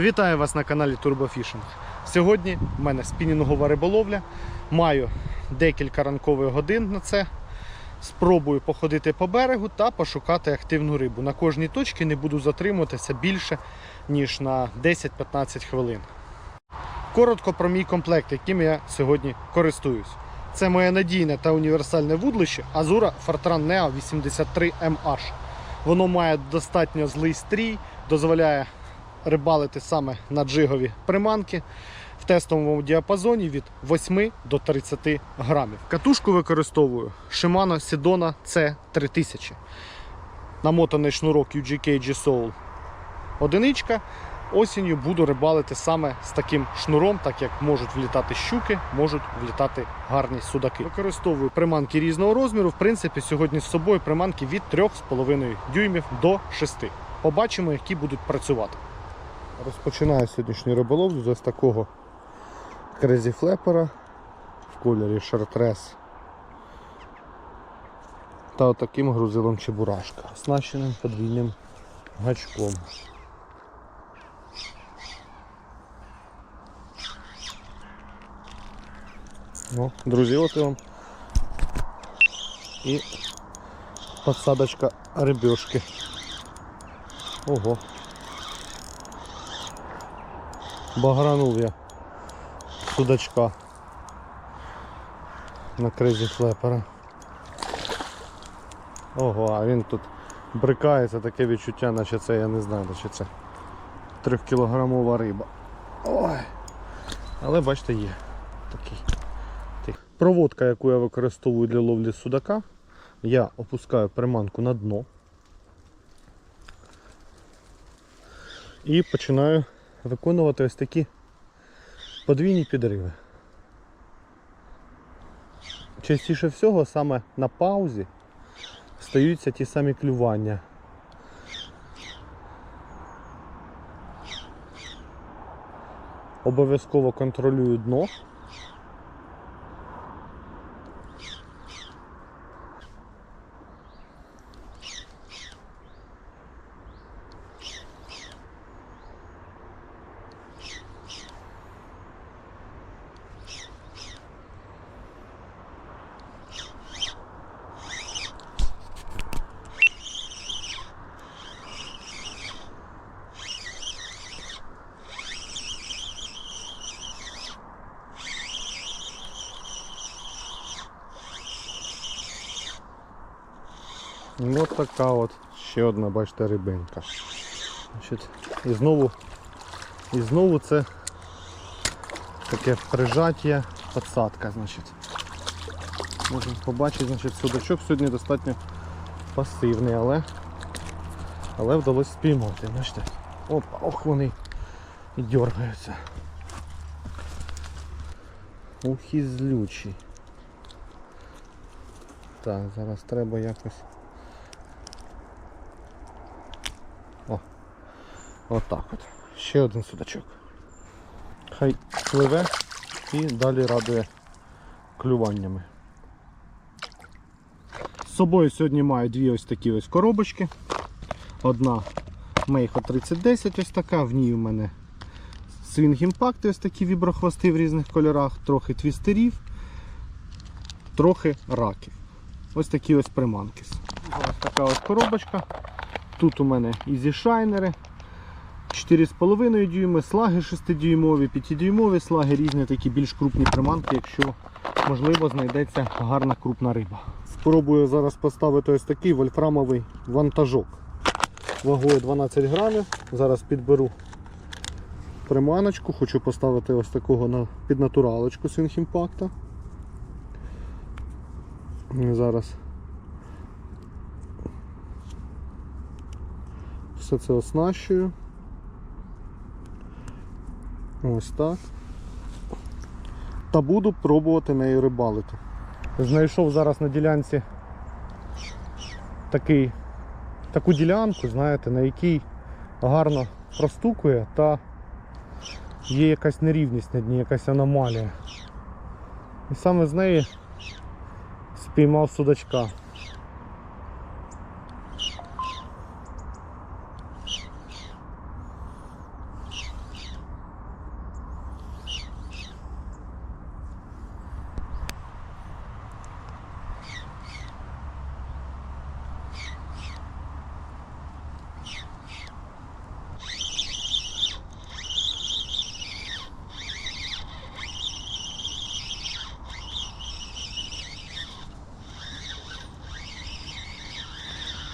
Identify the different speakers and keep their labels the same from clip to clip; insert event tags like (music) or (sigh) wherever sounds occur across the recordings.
Speaker 1: Вітаю вас на каналі Турбофішинг. Сьогодні в мене спінінгова риболовля. Маю декілька ранкових годин на це. Спробую походити по берегу та пошукати активну рибу. На кожній точці не буду затримуватися більше, ніж на 10-15 хвилин. Коротко про мій комплект, яким я сьогодні користуюсь. Це моє надійне та універсальне вудлище Azura Fortran Neo 83MH. Воно має достатньо злий стрій, дозволяє рибалити саме на джигові приманки в тестовому діапазоні від 8 до 30 грамів. Катушку використовую Shimano Sidona C3000. Намотаний шнурок UGK G-Soul одиничка. Осінню буду рибалити саме з таким шнуром, так як можуть влітати щуки, можуть влітати гарні судаки. Використовую приманки різного розміру. В принципі, сьогодні з собою приманки від 3,5 дюймів до 6. Побачимо, які будуть працювати. Розпочинаю сьогоднішню риболовлю з ось такого крезі флепера в кольорі шартрес та отаким грузилом чебурашка, оснащеним подвійним гачком. Ну, друзі, от і вам і подсадочка рыбешки. Ого. Багранув я судачка на кризі флепера. Ого, а він тут брикається, таке відчуття, наче це, я не знаю, наче це трьохкілограмова риба. Ой. Але бачите, є такий. Проводка, яку я використовую для ловлі судака, я опускаю приманку на дно і починаю виконувати ось такі подвійні підриви. Частіше всього саме на паузі стаються ті самі клювання. Обов'язково контролюю дно. Ну, така от ще одна, бачите, рибинка. І знову, і знову це таке прижаття, підсадка, значить. Можемо побачити, значить, судачок сьогодні достатньо пасивний, але, але вдалося спіймати. Бачите? Опа, ох вони і дергаються. Ух і злючі. Так, зараз треба якось. Отак от. Ще один судачок. Хай пливе і далі радує клюваннями. З собою сьогодні маю дві ось такі ось коробочки. Одна Meiho 3010 ось така, в ній у мене Swing Impact, ось такі віброхвости в різних кольорах, трохи твістерів, трохи раків. Ось такі ось приманки. Ось така ось коробочка. Тут у мене ізі шайнери. 4,5 дюйми, слаги 6-дюймові, 5-дюймові слаги, різні такі більш крупні приманки, якщо можливо знайдеться гарна крупна риба. Спробую зараз поставити ось такий вольфрамовий вантажок. Вагою 12 грамів. Зараз підберу приманочку, хочу поставити ось такого на, під натуралочку Swing Impact. Зараз все це оснащую. Ось так. Та буду пробувати нею рибалити. Знайшов зараз на ділянці такий, таку ділянку, знаєте, на якій гарно простукує та є якась нерівність на дні, якась аномалія. І саме з неї спіймав судачка.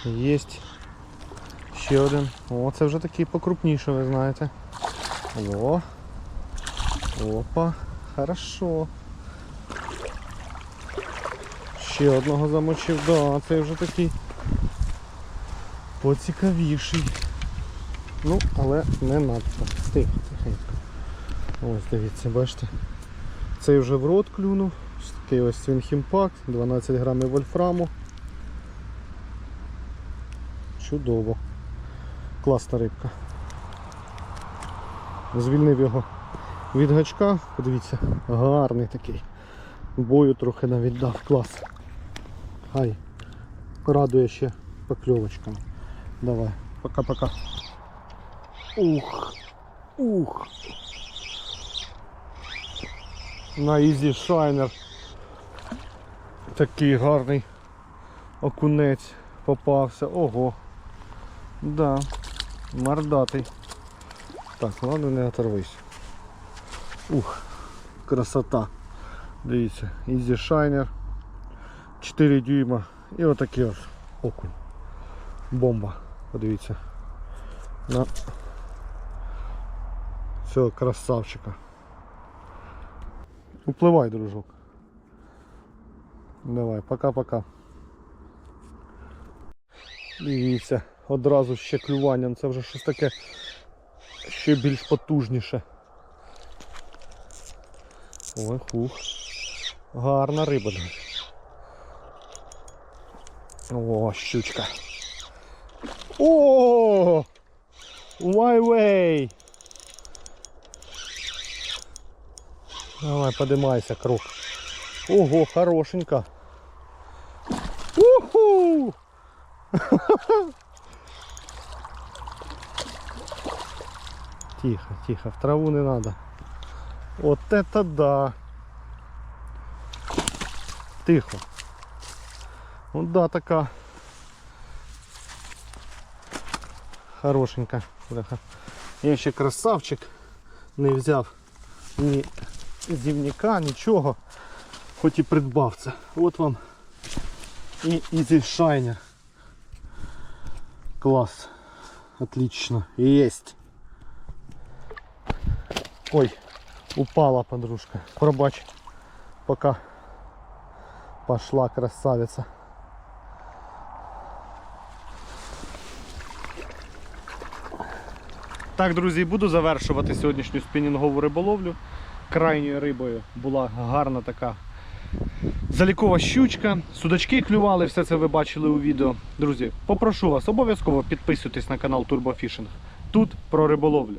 Speaker 1: Єсть. Ще один. О, це вже такий покрупніше, ви знаєте. О. Опа. Хорошо. Ще одного замочив. Да, це вже такий поцікавіший. Ну, але не надто. Тихо, тихенько. Ось дивіться, бачите. Цей вже в рот клюнув. Такий ось свінхімпакт, 12 грамів вольфраму. Чудово. Класна рибка. Звільнив його від гачка. Подивіться, гарний такий. Бою трохи навіть дав. Клас. Хай. Радує ще покльовочками. Давай. Пока-пока. Ух. Ух. На Easy Shiner. Такий гарний окунець попався. Ого. Да. Мордатий. Так, ладно, не оторвись. Ух, красота. Дивіться, Easy Shiner. 4 дюйма. І отакий ось окунь. Бомба. Подивіться. На цього красавчика. Upливай, дружок. Давай, пока-пока. Дивіться, Одразу ще клюванням. Це вже щось таке ще більш потужніше. Ой, хух. Гарна риба. О, щучка. О! Вайвей! Давай, подимайся, круг. Ого, хорошенька. Уху! (laughs) Тихо, тихо, в траву не надо. Вот это да. Тихо. Ну да, така. Хорошенька. Бляха. Я ще красавчик не взяв ні зівника, нічого. Хоч і придбав це. От вам і Easy Shiner. Класс. Отлично. Есть. Ой, упала подружка. Пробач. Пока пошла красавица. Так, друзі, буду завершувати сьогоднішню спінінгову риболовлю. Крайньою рибою була гарна така залікова щучка. Судачки клювали, все це ви бачили у відео. Друзі, попрошу вас, обов'язково підписуйтесь на канал Турбофішинг. Тут про риболовлю.